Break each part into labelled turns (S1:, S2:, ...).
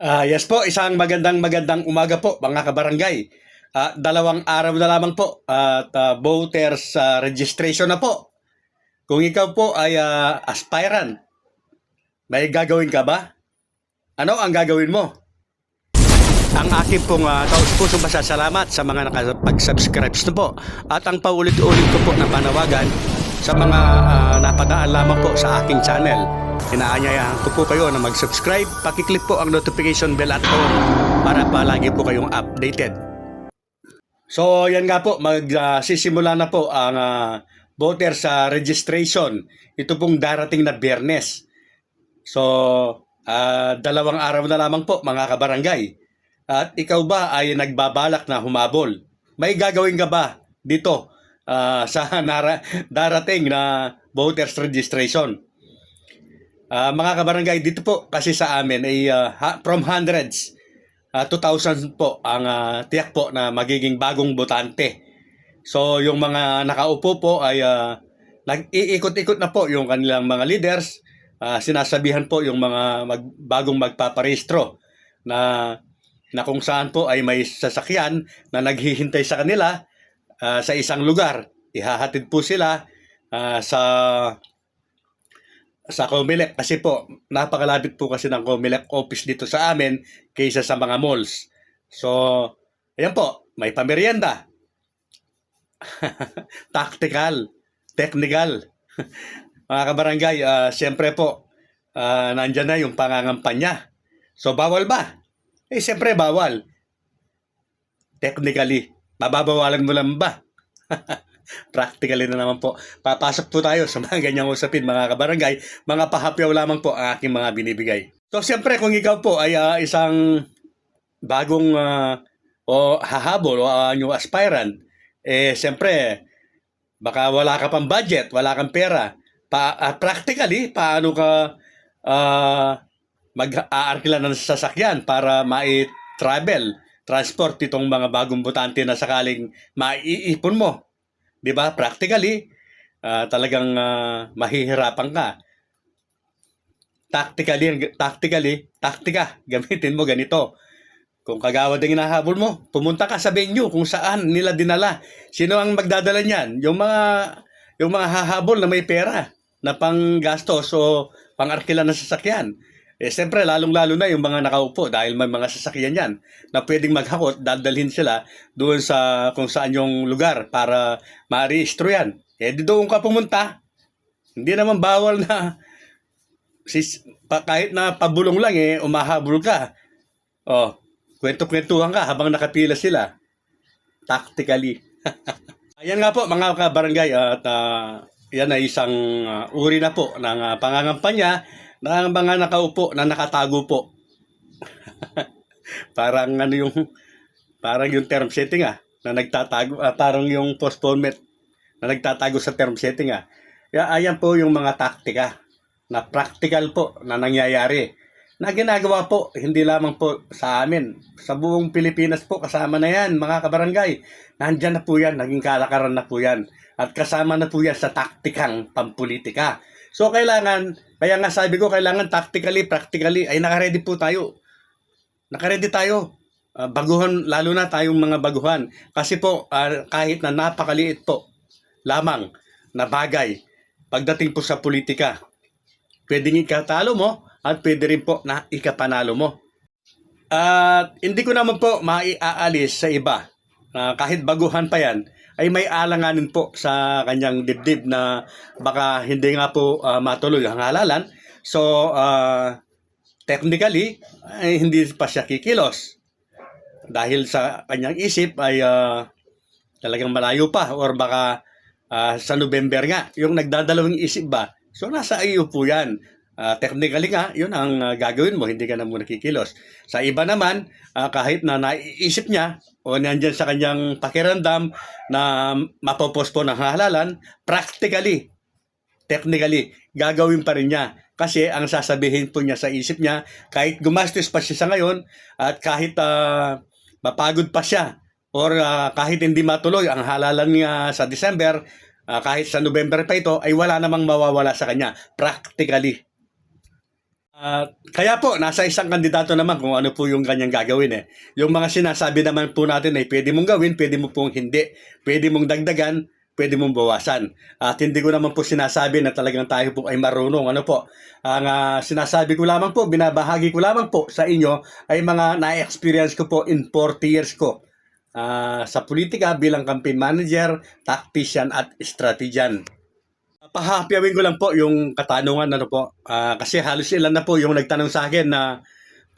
S1: Ah, yes po, isang magandang magandang umaga po mga kabarangay. Ah, dalawang araw na lamang po at ah, voters ah, registration na po. Kung ikaw po ay ah, aspirant, may gagawin ka ba? Ano ang gagawin mo? Ang aking pong uh, taus-pusong pasasalamat sa mga nakapag-subscribe na po at ang paulit-ulit ko po na panawagan sa mga ah, napadaan lamang po sa aking channel. Inaanyayahan ko po kayo na mag-subscribe, pakiclick po ang notification bell at on para palagi po kayong updated. So yan nga po, magsisimula na po ang ah, voter sa registration. Ito pong darating na biyernes. So, ah, dalawang araw na lamang po mga kabarangay. At ikaw ba ay nagbabalak na humabol? May gagawin ka ba dito ah, sa nara- darating na voters registration? Ah, mga kabarangay, dito po kasi sa amin ay ha- from hundreds, ah, 2,000 po ang ah, tiyak po na magiging bagong botante. So yung mga nakaupo po ay ah, nag-iikot-ikot na po yung kanilang mga leaders. Ah, sinasabihan po yung mga mag, bagong magpaparehistro na na kung saan po ay may sasakyan na naghihintay sa kanila ah, sa isang lugar. Ihahatid po sila ah, sa sa Comelec kasi po napakalapit po kasi ng Comelec office dito sa amin kaysa sa mga malls. So, ayan po, may pamerienda. Tactical, technical. mga kabarangay, ah, siyempre po, ah, nandyan na yung pangangampanya. So, bawal ba? Eh, siyempre bawal. Technically, mababawalan mo lang ba? Practically na naman po. Papasok po tayo sa mga ganyang usapin, mga kabarangay. Mga pahapyaw lamang po ang aking mga binibigay. So, siyempre, kung ikaw po ay ah, isang bagong ah, o hahabol o ah, new aspirant, eh, siyempre, baka wala ka pang budget, wala kang pera. Pa, ah, practically, paano ka ah, mag-aarkila ng sasakyan para mai-travel, transport itong mga bagong butante na sakaling maiipon mo. 'Di ba? Practically, ah, talagang ah, mahihirapan ka. Tactically, tactically, taktika, gamitin mo ganito. Kung kagawad ang hinahabol mo, pumunta ka sa venue kung saan nila dinala. Sino ang magdadala niyan? Yung mga yung mga hahabol na may pera na panggastos o pangarkila ng sasakyan. Eh, siyempre, lalong-lalo na yung mga nakaupo dahil may mga sasakyan yan na pwedeng maghakot, dadalhin sila doon sa kung saan yung lugar para ma-rehistro yan. Eh, di doon ka pumunta. Hindi naman bawal na sis, pa, kahit na pabulong lang eh, umahabol ka. Oh, kwento-kwentuhan ka habang nakapila sila. Tactically. Ayan nga po mga kabarangay at ah, yan ay isang ah, uri na po ng ah, pangangampanya ng mga nakaupo na nakatago po. parang ano yung parang yung term setting ah na nagtatago ah, parang yung postponement na nagtatago sa term setting ah. Kaya ayan po yung mga taktika na practical po na nangyayari. Na ginagawa po hindi lamang po sa amin. Sa buong Pilipinas po kasama na yan mga kabarangay. Nandyan na po yan naging kalakaran na po yan. At kasama na po yan sa taktikang pampolitika so kailangan kaya nga sabi ko kailangan tactically practically ay nakaredy po tayo. Nakaredy tayo. Ah, baguhan lalo na tayong mga baguhan. Kasi po ah, kahit na napakaliit po lamang na bagay pagdating po sa politika pwedeng ikatalo mo at pwede rin po na ikapanalo mo. At hindi ko naman po maiaalis sa iba na kahit baguhan pa yan ay may alanganin po sa kanyang dibdib na baka hindi nga po ah, matuloy ang halalan. So, ah, technically, ay hindi pa siya kikilos. Dahil sa kanyang isip ay ah, talagang malayo pa or baka ah, sa November nga, yung nagdadalawang isip ba, so nasa iyo po yan. Ah, technically nga, yun ang ah, gagawin mo, hindi ka na muna kikilos. Sa iba naman, ah, kahit na naiisip niya o nandyan sa kanyang pakiramdam na mapopospo ng halalan, practically, technically, gagawin pa rin niya. Kasi ang sasabihin po niya sa isip niya, kahit gumastos pa siya sa ngayon, at kahit ah, mapagod pa siya, or ah, kahit hindi matuloy ang halalan niya sa December, ah, kahit sa November pa ito, ay wala namang mawawala sa kanya. Practically. At kaya po, nasa isang kandidato naman kung ano po yung kanyang gagawin eh. Yung mga sinasabi naman po natin ay pwede mong gawin, pwede mo pong hindi. Pwede mong dagdagan, pwede mong bawasan. At hindi ko naman po sinasabi na talagang tayo po ay marunong. Ano po? Ang ah, sinasabi ko lamang po, binabahagi ko lamang po sa inyo ay mga na-experience ko po in 40 years ko. ah, sa politika bilang campaign manager, tactician at strategian. Pahapiawin ko lang po yung katanungan ano po. Ah, kasi halos ilan na po yung nagtanong sa akin na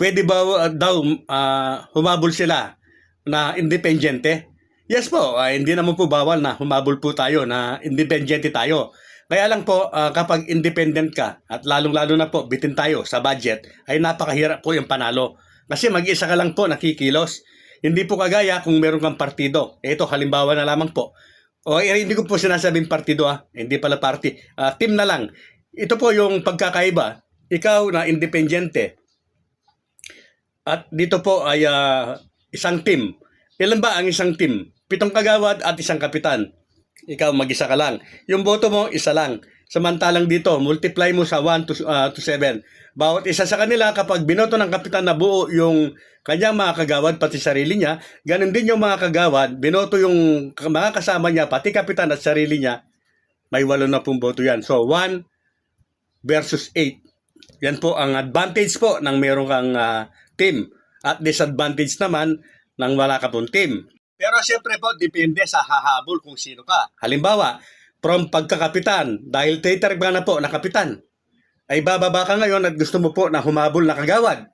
S1: pwede ba uh, daw ah, humabol sila na independente? Yes po, ah, hindi naman po bawal na humabol po tayo na independente tayo. Kaya lang po ah, kapag independent ka at lalong-lalo na po bitin tayo sa budget ay napakahirap po yung panalo. Kasi mag-isa ka lang po nakikilos. Hindi po kagaya kung meron kang partido. Ito halimbawa na lamang po. O eh, hindi ko po sinasabing partido ah. Hindi pala party. Ah, team na lang. Ito po yung pagkakaiba. Ikaw na independente. At dito po ay ah, isang team. Ilan ba ang isang team? Pitong kagawad at isang kapitan. Ikaw mag-isa ka lang. Yung boto mo, isa lang. Samantalang dito, multiply mo sa 1 to, ah, to 7. Bawat isa sa kanila, kapag binoto ng kapitan na buo yung kanyang mga kagawad, pati sarili niya, ganun din yung mga kagawad, binoto yung mga kasama niya, pati kapitan at sarili niya, may walo na pong boto yan. So, 1 versus 8. Yan po ang advantage po ng meron kang ah, team. At disadvantage naman ng wala ka pong team. Pero siyempre po, depende sa hahabol kung sino ka. Halimbawa, from pagkakapitan, dahil traitor ka na po na kapitan, ay bababa ka ngayon at gusto mo po na humabol na kagawad.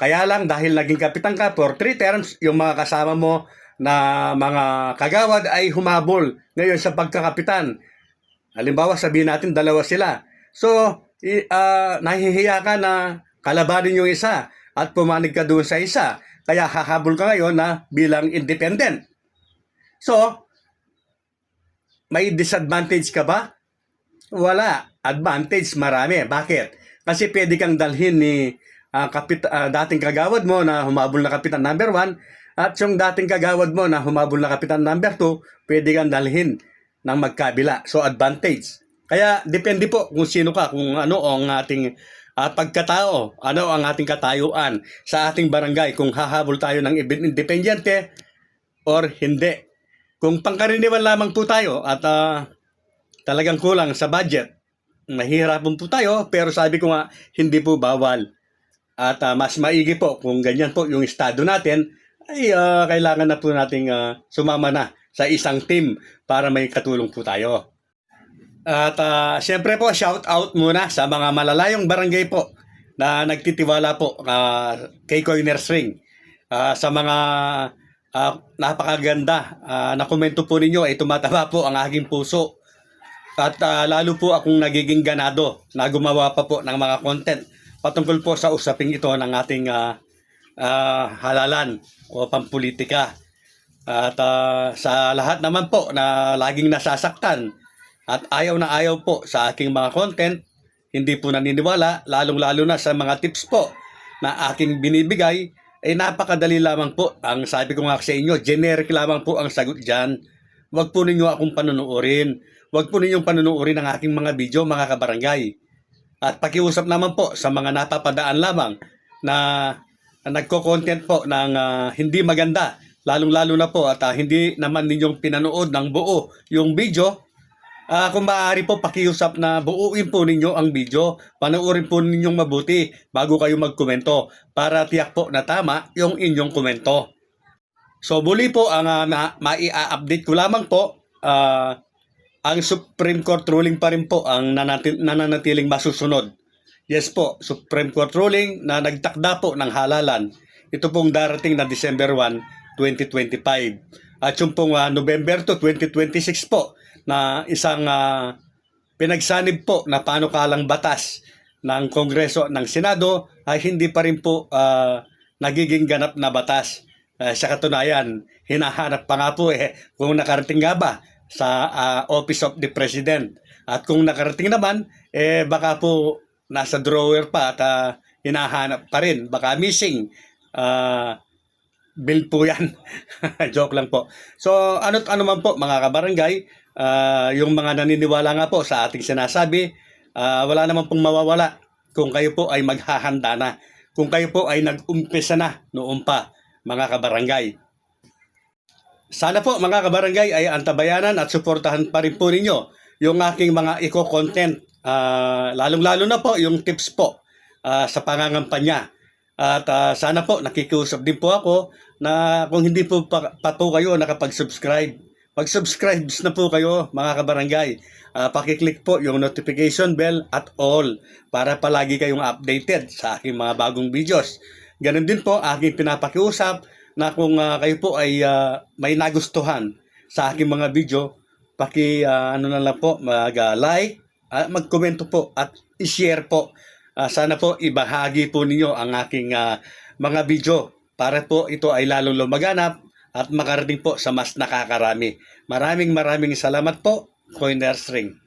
S1: Kaya lang dahil naging kapitan ka for three terms, yung mga kasama mo na mga kagawad ay humabol ngayon sa pagkakapitan. Halimbawa, sabihin natin dalawa sila. So, ah, nahihiya ka na kalabanin yung isa at pumanig ka doon sa isa. Kaya hahabol ka ngayon na bilang independent. So, may disadvantage ka ba? Wala. Advantage marami. Bakit? Kasi pwede kang dalhin ni ah, kapit, ah, dating kagawad mo na humabol na kapitan number 1 at yung dating kagawad mo na humabol na kapitan number 2, pwede kang dalhin ng magkabila. So advantage. Kaya depende po kung sino ka, kung ano ang ating ah, pagkatao, ano ang ating katayuan sa ating barangay, kung hahabol tayo ng independyente or hindi. Kung pangkaraniwan lamang po tayo at ah, talagang kulang sa budget, mahirapan po tayo, pero sabi ko nga, hindi po bawal. At ah, mas maigi po kung ganyan po yung estado natin, ay ah, kailangan na po nating ah, sumama na sa isang team para may katulong po tayo. At ah, siyempre po, shout out muna sa mga malalayong barangay po na nagtitiwala po ah, kay Coiner String. Ah, sa mga ah, napakaganda ah, na komento po ninyo ay tumataba po ang aking puso. At ah, lalo po akong nagiging ganado na gumawa pa po ng mga content patungkol po sa usaping ito ng ating ah, ah, halalan o pampolitika. At ah, sa lahat naman po na laging nasasaktan at ayaw na ayaw po sa aking mga content, hindi po naniniwala, lalong-lalo na sa mga tips po na aking binibigay, ay napakadali lamang po. Ang sabi ko nga sa inyo, generic lamang po ang sagot dyan. Huwag po ninyo akong panunuorin. Huwag po ninyong panunuorin ang aking mga video, mga kabarangay. At pakiusap naman po sa mga napapadaan lamang na, na nagko-content po ng ah, hindi maganda, lalong-lalo na po at ah, hindi naman ninyong pinanood ng buo yung video, Ah, kung maaari po pakiusap na buuin po ninyo ang video, panoorin po ninyong mabuti bago kayo magkomento para tiyak po na tama yung inyong komento. So muli po ang uh, ma- mai-update ko lamang po ah, ang Supreme Court ruling pa rin po ang nanati- nananatiling masusunod. Yes po, Supreme Court ruling na nagtakda po ng halalan. Ito pong darating na December 1, 2025. At yung pong ah, November 2, 2026 po na isang ah, pinagsanib po na panukalang batas ng Kongreso ng Senado ay hindi pa rin po ah, nagiging ganap na batas. Ah, sa katunayan, hinahanap pa nga po eh kung nakarating nga ba sa ah, Office of the President. At kung nakarating naman, eh baka po nasa drawer pa at ah, hinahanap pa rin. Baka missing. Ah, bill po yan. Joke lang po. So, ano't ano man po mga kabarangay, ah, yung mga naniniwala nga po sa ating sinasabi, ah, wala naman pong mawawala. kung kayo po ay maghahanda na. Kung kayo po ay nag-umpisa na noon pa, mga kabarangay. Sana po mga kabarangay ay antabayanan at suportahan pa rin po ninyo yung aking mga eco-content. Ah, lalong-lalo na po yung tips po ah, sa pangangampanya. At ah, sana po nakikiusap din po ako na kung hindi po pa, pa po kayo nakapag-subscribe, mag-subscribe na po kayo mga kabarangay. Ah, pakiclick po yung notification bell at all para palagi kayong updated sa aking mga bagong videos. Ganon din po aking pinapakiusap na kung ah, kayo po ay ah, may nagustuhan sa aking mga video, paki ah, ano na lang po, mag-like, at magkomento po at i-share po. Ah, sana po ibahagi po ninyo ang aking ah, mga video para po ito ay lalong lumaganap at makarating po sa mas nakakarami. Maraming maraming salamat po, Coiners Ring.